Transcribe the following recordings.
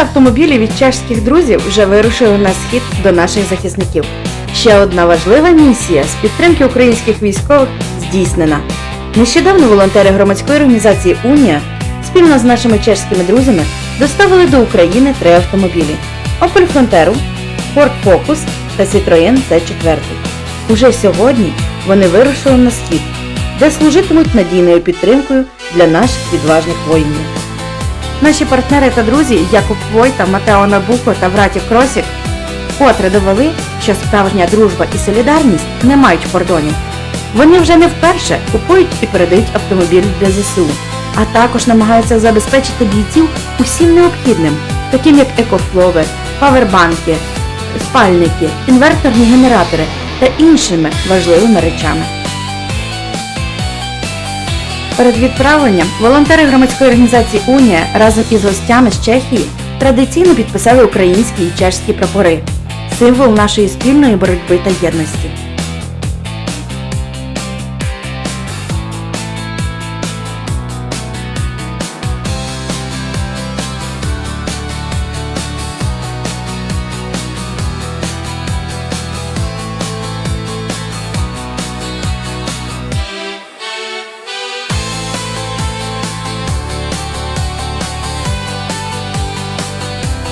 автомобілі від чешських друзів вже вирушили на схід до наших захисників. Ще одна важлива місія з підтримки українських військових здійснена. Нещодавно волонтери громадської організації Унія спільно з нашими чешськими друзями доставили до України три автомобілі: Opel Frontera, Ford Focus та Citroën C4. Уже сьогодні вони вирушили на схід, де служитимуть надійною підтримкою для наших відважних воїнів. Наші партнери та друзі Якуб Войта, Матео Набуко та Враті Кросік вкотре довели, що справжня дружба і солідарність не мають кордонів. Вони вже не вперше купують і передають автомобіль для ЗСУ, а також намагаються забезпечити бійців усім необхідним, таким як екофлови, павербанки, спальники, інверторні генератори та іншими важливими речами. Перед відправленням волонтери громадської організації Унія разом із гостями з Чехії традиційно підписали українські і чешські прапори символ нашої спільної боротьби та єдності.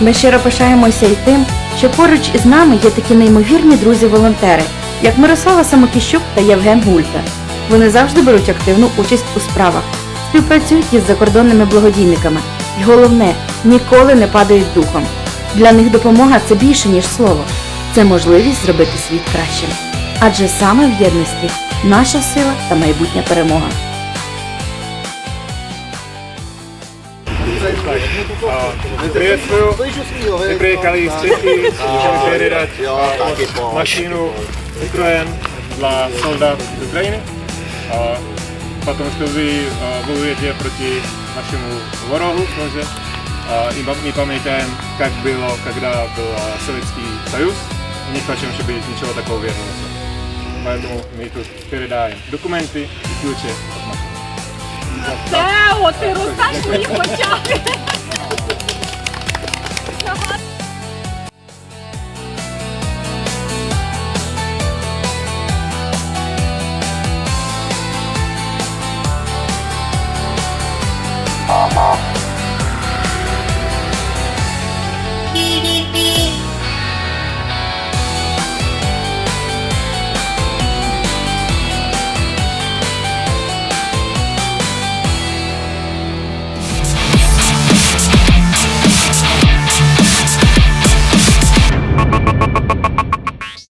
Ми щиро пишаємося і тим, що поруч із нами є такі неймовірні друзі-волонтери, як Мирослава Самокіщук та Євген Гульта. Вони завжди беруть активну участь у справах, співпрацюють із закордонними благодійниками. І головне, ніколи не падають духом. Для них допомога це більше, ніж слово. Це можливість зробити світ кращим. Адже саме в єдності наша сила та майбутня перемога. Приветствую. Мы приехали из Чехии, хотели передать Jo, машину Citroën для солдат Украины. А, Потому что вы а, воюете против нашему ворогу тоже. А, И мы памятаем, как было, когда был а, Советский Союз. И не хотим, чтобы ничего такого вернулось. Поэтому мы тут передаем документы и ключи от машины. Тео, ти розташ мої хоча.